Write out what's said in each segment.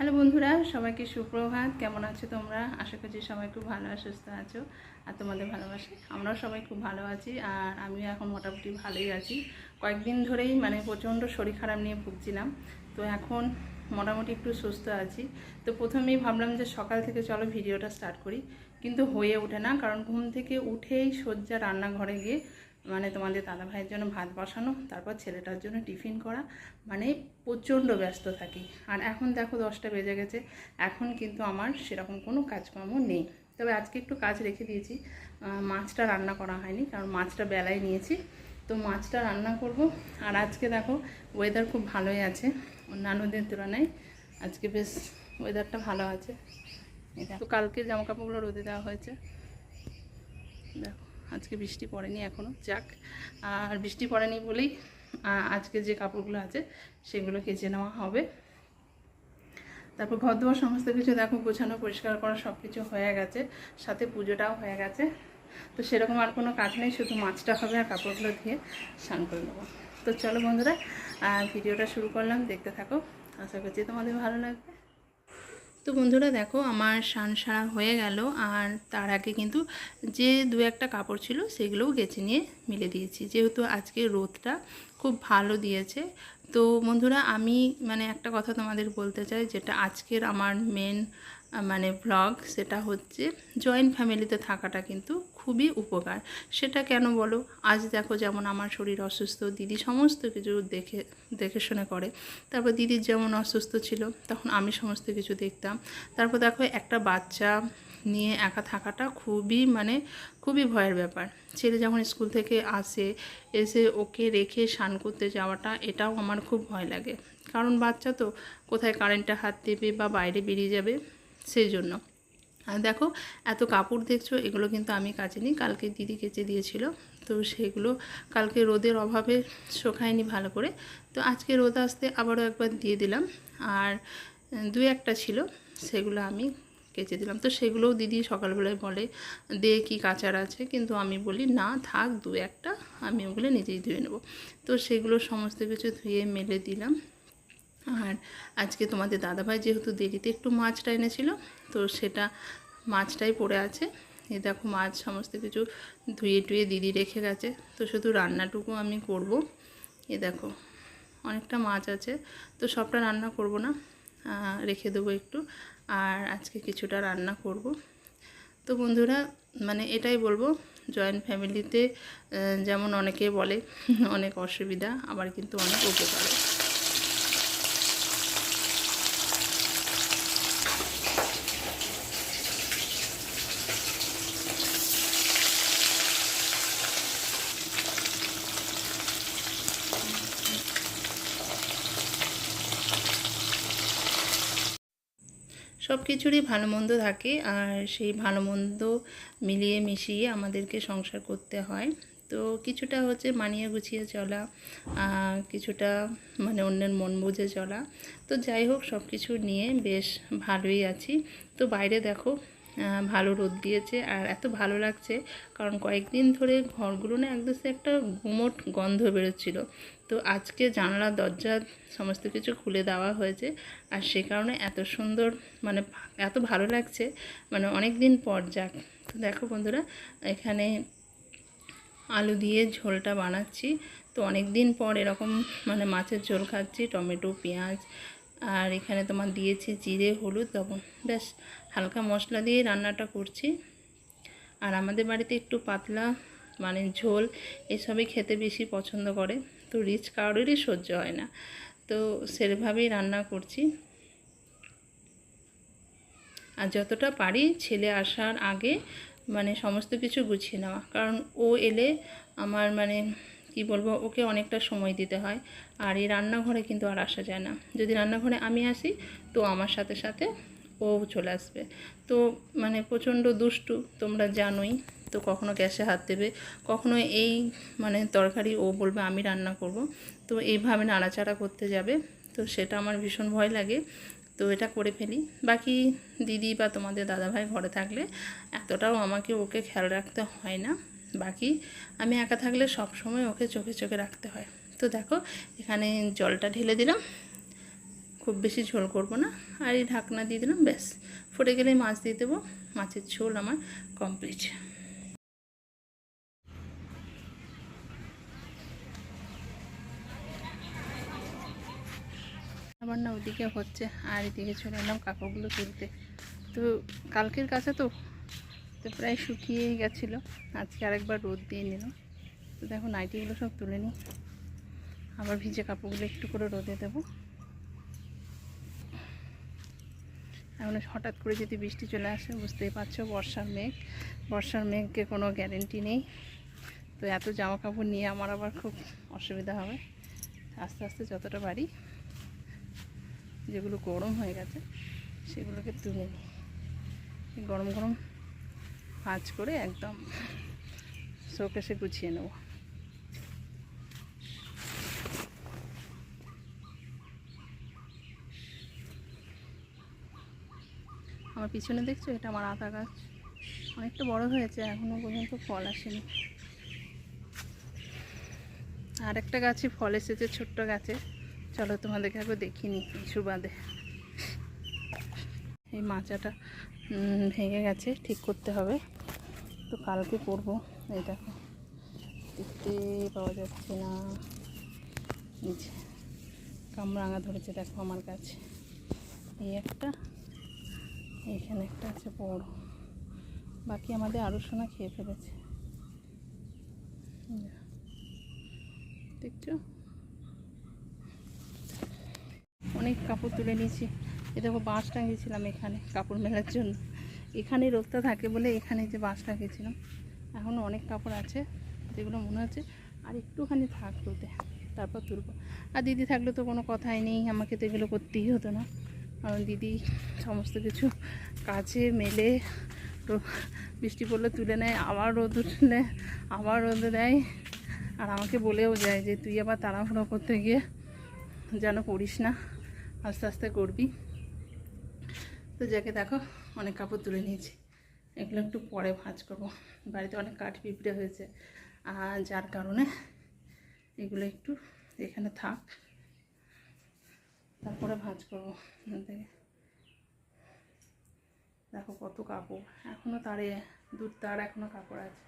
Hello বন্ধুরা, সবাইকে সুপ্রভাত। কেমন আছো তোমরা? আশা করছি সবাই খুব ভালো আর সুস্থ আছো আর তোমাদের ভালোবাসে আমরাও সবাই খুব ভালো আছি আর আমিও এখন মোটামুটি ভালোই আছি। কয়েকদিন ধরেই মানে প্রচণ্ড শরীর খারাপ নিয়ে ভুগছিলাম। তো এখন মোটামুটি একটু সুস্থ আছি। তো প্রথমেই ভাবলাম যে সকাল থেকে চলো ভিডিওটা স্টার্ট করি। কিন্তু হয়ে ওঠে না, কারণ ঘুম থেকে উঠেই সজ্জা রান্নাঘরে গিয়ে মানে তোমাদের দাদা ভাইয়ের জন্য ভাত বসানো, তারপর ছেলেটার জন্য টিফিন করা মানে প্রচণ্ড ব্যস্ত থাকি। আর এখন দেখো দশটা বেজে গেছে, এখন কিন্তু আমার সেরকম কোনো কাজকর্ম নেই। তবে আজকে একটু কাজ রেখে দিয়েছি মাছটা রান্না করা হয়নি, কারণ মাছটা বেলায় নিয়েছি। তো মাছটা রান্না করব, আর আজকে দেখো ওয়েদার খুব ভালোই আছে অন্যান্য দিনের তুলনায় আজকে বেশ ওয়েদারটা ভালো আছে। তো কালকে জামা কাপড়গুলো রোদে দেওয়া হয়েছে। দেখো। আজকে বৃষ্টি পড়েনি এখনও যাক, আর বৃষ্টি পড়েনি বলেই আজকে যে কাপড়গুলো আছে সেগুলো কেচে নেওয়া হবে। তারপর ঘর সমস্ত কিছু দেখো, গোছানো, পরিষ্কার করা সব কিছু হয়ে গেছে, সাথে পুজোটাও হয়ে গেছে। তো সেরকম আর কোনো কাজ নেই, শুধু মাছটা হবে আর কাপড়গুলো দিয়ে স্নান করে নেব। তো চলো বন্ধুরা ভিডিওটা শুরু করলাম, দেখতে থাকো। আশা করছি তোমাদের ভালো লাগবে। তো বন্ধুরা দেখো, আমার সান সারা হয়ে গেল আর তার আগে কিন্তু যে দু একটা কাপড় ছিল সেগুলোও গেছে নিয়ে মিলে দিয়েছি। যেহেতু আজকে রোদটা খুব ভালো দিয়েছে, তো বন্ধুরা আমি মানে একটা কথা তোমাদের বলতে চাই, যেটা আজকের আমার মেন মানে ব্লগ সেটা হচ্ছে জয়েন্ট ফ্যামিলিতে থাকাটা কিন্তু খুবই উপকার। সেটা কেন বলো? আজ দেখো যেমন আমার শরীর অসুস্থ, দিদি সমস্ত কিছু দেখে দেখে শুনে করে। তারপর দিদির যেমন অসুস্থ ছিল, তখন আমি সমস্ত কিছু দেখতাম। তারপর দেখো একটা বাচ্চা নিয়ে একা থাকাটা খুবই মানে খুবই ভয়ের ব্যাপার। ছেলে যখন স্কুল থেকে আসে, এসে ওকে রেখে স্নান করতে যাওয়াটা, এটাও আমার খুব ভয় লাগে। কারণ বাচ্চা তো কোথায় কারেন্টটা হাত দেবে বা বাইরে বেরিয়ে যাবে? সেই জন্য। আর দেখো, এত কাপড় দেখছ, এগুলো কিন্তু আমি কাচিনি, কালকে দিদি কেচে দিয়েছিল, তো সেগুলো কালকে রোদের অভাবে শুকায়নি ভালো করে। তো আজকে রোদ আসতে আবারও একবার দিয়ে দিলাম, আর দু একটা ছিল, সেগুলো আমি কেচে দিলাম। তো সেগুলোও দিদি সকালবেলায় বলে, দে কি কাচার আছে। কিন্তু আমি বলি, না, থাক, দু একটা, আমি ওগুলো নিজেই ধুয়ে নেব। তো সেগুলো সমস্ত কিছু ধুয়ে মেলে দিলাম। আর আজকে তোমাদের দাদাভাই যেহেতু দেরিতে একটু মাছটা এনেছিল, তো সেটা মাছটাই পড়ে আছে। এ দেখো মাছ সমস্ত কিছু ধুয়ে টুয়ে দিদি রেখে গেছে, তো শুধু রান্নাটুকু আমি করব। এ দেখো অনেকটা মাছ আছে, তো সবটা রান্না করব না রেখে দেবো একটু, আর আজকে কিছুটা রান্না করব। তো বন্ধুরা মানে এটাই বলব জয়েন্ট ফ্যামিলিতে যেমন অনেকে বলে, অনেক অসুবিধা, আবার কিন্তু অনেক উপকার। সব কিছুরই ভালো মন্দ থাকে আর সেই ভালো মন্দ মিলিয়ে মিশিয়ে আমাদেরকে সংসার করতে হয়। তো কিছুটা হচ্ছে মানিয়ে গুছিয়ে চলা কিছুটা মানে অন্যের মন বুঝে চলা। তো যাই হোক, সব কিছু নিয়ে বেশ ভালোই আছি। তো বাইরে দেখো ভালো রোদ দিয়েছে আর এত ভালো লাগছে কারণ কয়েকদিন ধরে ঘরগুলো না একদম সে একটা গুমোট গন্ধ বেরোচ্ছিল। তো আজকে জানলা দরজা সমস্ত কিছু খুলে দেওয়া হয়েছে আর সে কারণে এত সুন্দর মানে এত ভালো লাগছে মানে অনেক দিন পর যাক। তো দেখো বন্ধুরা, এখানে আলু দিয়ে ঝোলটা বানাচ্ছি। তো অনেক দিন পর এরকম মানে মাছের ঝোল খাচ্ছি, টমেটো, পেঁয়াজ আর এখানে তোমার দিয়েছি জিরে, হলুদ, লবণ। ব্যাস, হালকা মশলা দিয়ে রান্নাটা করছি। আর আমাদের বাড়িতে একটু পাতলা মানে ঝোল, এসবই খেতে বেশি পছন্দ করে। তো রিচ কারোরই সহ্য হয় না। তো সেভাবেই রান্না করছি। আর যতটা পারি ছেলে আসার আগে মানে সমস্ত কিছু গুছিয়ে নেওয়া। কারণ ও এলে আমার মানে কি বলব, ওকে অনেকটা সময় দিতে হয়। আর এই রান্নাঘরে কিন্তু আর আসা যায় না। যদি রান্নাঘরে আমি আসি, তো আমার সাথে সাথে ও চলে আসবে। তো মানে প্রচণ্ড দুষ্টু, তোমরা জানোই। তো কখনো গ্যাসে হাত দেবে, কখনো এই মানে তরকারি ও বলবে, আমি রান্না করব। তো এইভাবে নাড়াচাড়া করতে যাবে। তো সেটা আমার ভীষণ ভয় লাগে। তো এটা করে ফেলি। বাকি দিদি বা তোমাদের দাদাভাই ঘরে থাকলে এতটাও আমাকে ওকে খেয়াল রাখতে হয় না। বাকি আমি একা থাকলে সব সময় ওকে চোখে চোখে রাখতে হয়। তো দেখো, এখানে জলটা ঢেলে দিলাম। খুব বেশি ঝোল করব না। আর এই ঢাকনা দিয়ে দিলাম, ব্যাস। ফুটে গেলেই মাছ দিয়ে দেবো। মাছের ঝোল আমার কমপ্লিট। আমার না ওদিকে হচ্ছে, আর এদিকে চলে এলাম কাকুগুলো তুলতে। তো কালকের কাছে তো তো প্রায় শুকিয়েই গেছিল। আজকে আরেকবার রোদ দিয়ে নিলাম তো দেখো নাইটিগুলো সব তুলে নিই। আবার ভিজে কাপড়গুলো একটু করে রোদে দেবো। এখন হঠাৎ করে যদি বৃষ্টি চলে আসে, বুঝতেই পারছ বর্ষার মেঘ। বর্ষার মেঘকে কোনো গ্যারেন্টি নেই। তো এত জামা কাপড় নিয়ে আমার আবার খুব অসুবিধা হবে। আস্তে আস্তে যতটা বাড়ি যেগুলো গরম হয়ে গেছে, সেগুলোকে তুলে নিই। গরম গরম ভাজ করে একদম শোকেসে গুছিয়ে নেব। আমার পিছনে দেখছ? এটা আমার আতা গাছ। অনেকটা বড় হয়েছে এখনও পর্যন্ত ফল আসেনি। আর একটা গাছে ফল এসেছে, ছোট্ট গাছে। চলো তোমাদেরকে একবার দেখিনি সুবাদে এই মাচাটা ভেঙে গেছে, ঠিক করতে হবে। তো কালকে করব। এই দেখো, দেখতে পাওয়া যাচ্ছে না। যে কামরাঙা ধরেছে, দেখো আমার কাছে। এই একটা, এইখানে একটা আছে বড়। বাকি আমাদের আরও সোনা খেয়ে ফেলেছে। দেখছ? অনেক কাপড় তুলে নিয়েছি। এ দেখো বাঁশ টাঙিয়েছিলাম এখানে কাপড় মেলার জন্য। এখানে রোদটা থাকে বলে এখানে যে বাঁশ টাঙিয়েছিলাম এখনও অনেক কাপড় আছে যেগুলো মনে হচ্ছে আর একটুখানি থাক রোদে তারপর তুলবো। আর দিদি থাকলে তো কোনো কথাই নেই, আমাকে তো এগুলো করতেই হতো না। কারণ দিদি সমস্ত কিছু কাজে মেলে বৃষ্টি পড়লে তুলে নেয়, আবার রোদ উঠলে আবার রোদে দেয়। আর আমাকে বলেও যায় যে তুই আবার তাড়াহুড়ো করতে গিয়ে যেন করিস না, আস্তে আস্তে করবি। তো যাকে দেখো, অনেক কাপড় তুলে নিয়েছি। এগুলো একটু পরে ভাঁজ করব। বাড়িতে অনেক কাঠ পিঁপড়ে হয়েছে। আর যার কারণে এগুলো একটু এখানে থাক। তারপরে ভাঁজ করব। দেখো কত কাপড়। এখনও তারে দূর তার এখনও কাপড় আছে।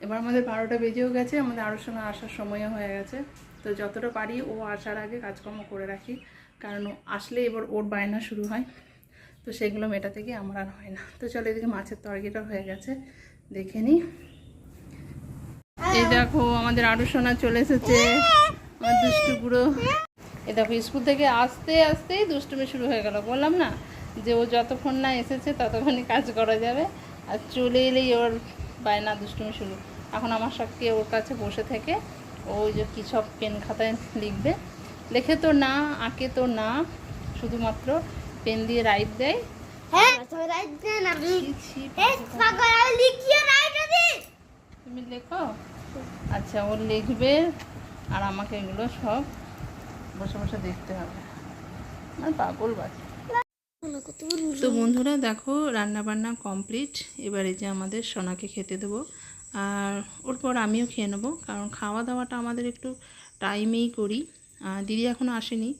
এবার আমাদের বারোটা বেজেও গেছে। আমাদের আরও সময় আসার সময়ও হয়ে গেছে। তো যতটা পারি ও আসার আগে কাজকর্ম করে রাখি। কারণ আসলে এবার ওর বায়না শুরু হয়। তো সেগুলো মেটাতে গিয়ে আমার আর হয় না। তো চলো এদিকে মাছের তরকারিটা হয়ে গেছে, দেখে নিই এই দেখো, আমাদের আরও সোনা চলে এসেছে। আমার দুষ্টু বুড়ো। এই দেখো, স্কুল থেকে আসতে আসতেই দুষ্টুমি শুরু হয়ে গেল। বললাম না যে ও যতক্ষণ না এসেছে ততক্ষণই কাজ করা যাবে। আর চলে এলেই ওর বায়না দুষ্টুমি শুরু। এখন আমার সবকে ওর কাছে বসে থেকে ওই যে কী সব পেন খাতায় লিখবে। লেখে তো না, আঁকে তো না, শুধুমাত্র পেন দিয়ে রাইট দেয়। হ্যাঁ এই দি তুমি লেখো? আচ্ছা ও লিখবে আর আমাকে এগুলো সব বসে বসে দেখতে হবে। আমার পাগল বাচ্চা। তো বন্ধুরা দেখো রান্না বান্না কমপ্লিট এবারে যে আমাদের সোনাকে খেতে দেবো আর ওর পর আমিও খেয়ে নেব কারণ খাওয়া দাওয়াটা আমাদের একটু টাইমেই করি। আর দিদি এখনও আসেনি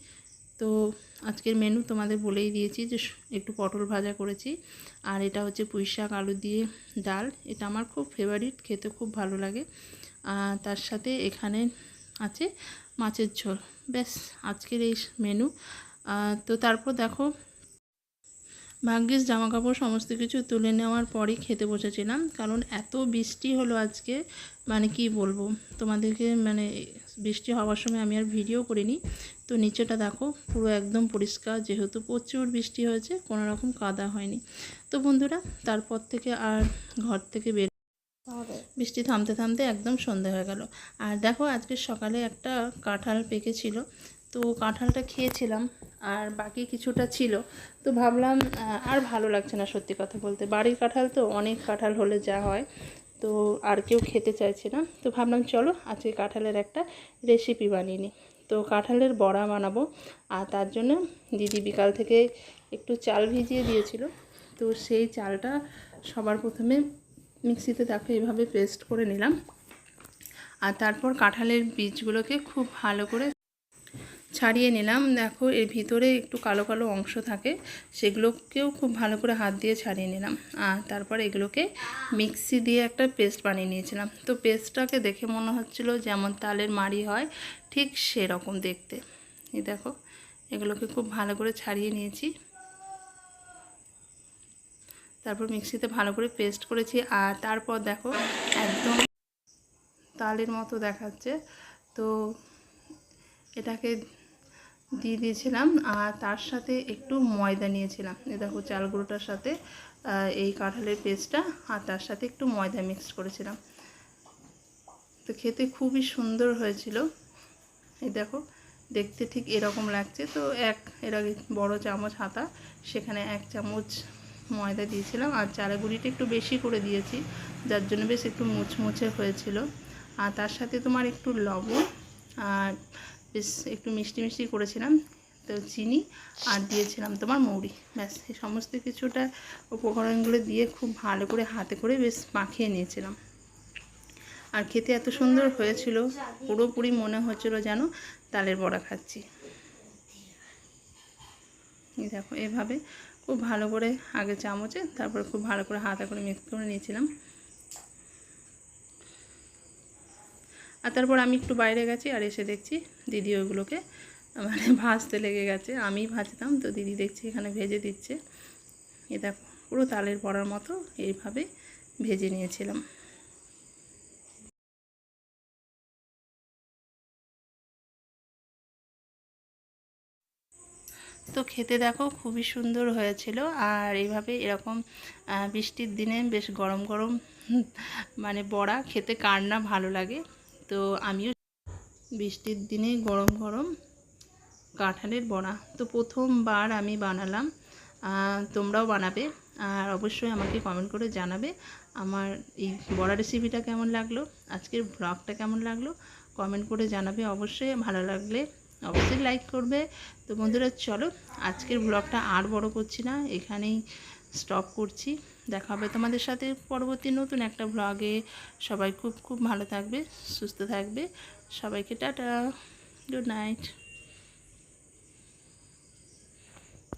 তো আজকের মেনু তোমাদের বলেই দিয়েছি যে একটু পটল ভাজা করেছি। আর এটা হচ্ছে পুঁই শাক, আলু দিয়ে ডাল। এটা আমার খুব ফেভারিট খেতে খুব ভালো লাগে। আর তার সাথে এখানে আছে মাছের ঝোল। ব্যাস, আজকের এই মেনু তো তারপর দেখো ভাগ্যিস জামা কাপড় সমস্ত কিছু তুলে নেওয়ার পরই খেতে বসেছিলাম। কারণ এত বৃষ্টি হলো আজকে মানে কি বলব? তোমাদেরকে মানে বৃষ্টি হওয়ার সময় আমি আর ভিডিও করিনি। তো নিচেটা দেখো পুরো একদম পরিষ্কার যেহেতু প্রচুর বৃষ্টি হয়েছে কোনো রকম কাদা হয়নি। তো বন্ধুরা তারপর থেকে আর ঘর থেকে বের বৃষ্টি থামতে থামতে একদম সন্ধে হয়ে গেল। আর দেখো আজকে সকালে একটা কাঁঠাল পেকেছিল। তো কাঁঠালটা খেয়েছিলাম আর বাকি কিছুটা ছিল। তো ভাবলাম আর ভালো লাগছে না সত্যি কথা বলতে। বাড়ির কাঁঠাল তো অনেক কাঁঠাল হলে যা হয়, তো আর কেউ খেতে চাইছে না। তো ভাবলাম, চলো আজকে কাঁঠালের একটা রেসিপি বানিয়ে নিই। তো কাঁঠালের বড়া বানাবো আর তার জন্য দিদি বিকাল থেকে একটু চাল ভিজিয়ে দিয়েছিল। তো সেই চালটা সবার প্রথমে মিক্সিতে দেখো এইভাবে পেস্ট করে নিলাম। আর তারপর কাঁঠালের বীজগুলোকে খুব ভালো করে ছাড়িয়ে নিলাম। দেখো, এর ভিতরে একটু কালো কালো অংশ থাকে, সেগুলোকেও খুব ভালো করে হাত দিয়ে ছাড়িয়ে নিলাম। আর তারপর এগুলোকে মিক্সি দিয়ে একটা পেস্ট বানিয়ে নিয়েছিলাম। তো পেস্টটাকে দেখে মনে হচ্ছিল যেমন তালের মাড়ি হয়, ঠিক সেরকম দেখতে। এই দেখো, এগুলোকে খুব ভালো করে ছাড়িয়ে নিয়েছি। তারপর মিক্সিতে ভালো করে পেস্ট করেছি। আর তারপর দেখো, একদম তালের মতো দেখাচ্ছে। তো এটাকে দিয়ে দিয়েছিলাম, আর তার সাথে একটু ময়দা নিয়েছিলাম। এ দেখো চাল গুঁড়োটার সাথে এই কাঁঠালের পেস্টটা, আর তার সাথে একটু ময়দা মিক্স করেছিলাম। তো খেতে খুবই সুন্দর হয়েছিল। এই দেখো, দেখতে ঠিক এরকম লাগছে। তো এক, এর আগে বড়ো চামচ হাতা সেখানে এক চামচ ময়দা দিয়েছিলাম, আর চালের গুঁড়িটা একটু বেশি করে দিয়েছি, যার জন্য বেশ একটু মুচমুচে হয়েছিল। আর তার সাথে তোমার একটু লবণ, আর বেশ একটু মিষ্টি মিষ্টি করেছিলাম, তো চিনি আর দিয়েছিলাম তোমার মৌরি। ব্যাস, এই সমস্ত কিছুটা উপকরণগুলো দিয়ে খুব ভালো করে হাতে করে বেশ মাখিয়ে নিয়েছিলাম। আর খেতে এত সুন্দর হয়েছিল, পুরোপুরি মনে হচ্ছিল যেন তালের বড়া খাচ্ছি। দেখো, এভাবে খুব ভালো করে আগে চামচে, তারপরে খুব ভালো করে হাতে করে মিক্স করে নিয়েছিলাম। আর তারপর আমি একটু বাইরে গেছি আর এসে দেখছি দিদি ওইগুলোকে মানে ভাজতে লেগে গেছে। আমি ভাজতাম তো দিদি দেখছি এখানে ভেজে দিচ্ছে। এ দেখো, পুরো তালের পড়ার মতো এইভাবে ভেজে নিয়েছিলাম। তো খেতে দেখো খুবই সুন্দর হয়েছিল আর এইভাবে এরকম বৃষ্টির দিনে বেশ গরম গরম মানে বড়া খেতে কার না ভালো লাগে। তো আমিও বৃষ্টির দিনে গরম গরম কাঁঠালের বড়া। তো প্রথমবার আমি বানালাম। তোমরাও বানাবে আর অবশ্যই আমাকে কমেন্ট করে জানাবে আমার এই বড়া রেসিপিটা কেমন লাগল, আজকের ব্লগটা কেমন লাগল কমেন্ট করে জানাবে অবশ্যই। ভালো লাগলে অবশ্যই লাইক করবে। তো বন্ধুরা, চলো আজকের ব্লগটা আর বড় করছি না, এখানেই স্টপ করছি। দেখা হবে তোমাদের সাথে পরবর্তী নতুন একটা ব্লগে সবাই খুব খুব ভালো থাকবে, সুস্থ থাকবে। সবাইকে টাটা গুড নাইট